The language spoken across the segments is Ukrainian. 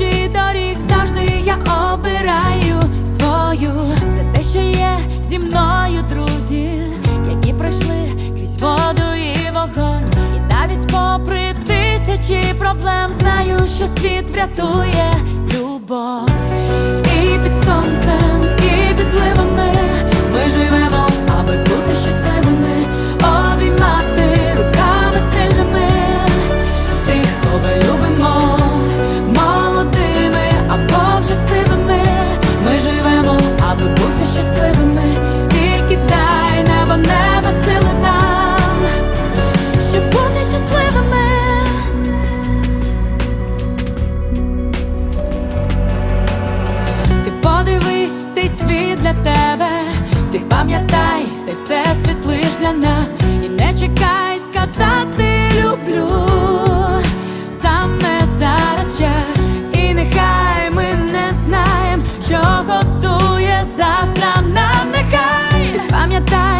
безлічі доріг завжди я обираю свою, Все те, що є зі мною друзі, які пройшли крізь воду і вогонь, і навіть попри тисячі проблем знаю, що світ врятує любов. Пам'ятай, це все світ лиш для нас, і не чекай сказати люблю. Саме зараз і нехай ми не знаємо, що готує завтра нам нехай. Пам'ятай,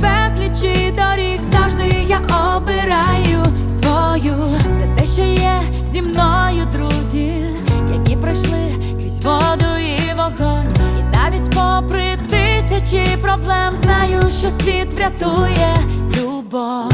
безлічі доріг завжди я обираю свою, Все те, що є зі мною друзі, які пройшли крізь воду і вогонь, і навіть попри тисячі проблем знаю, що світ врятує любов.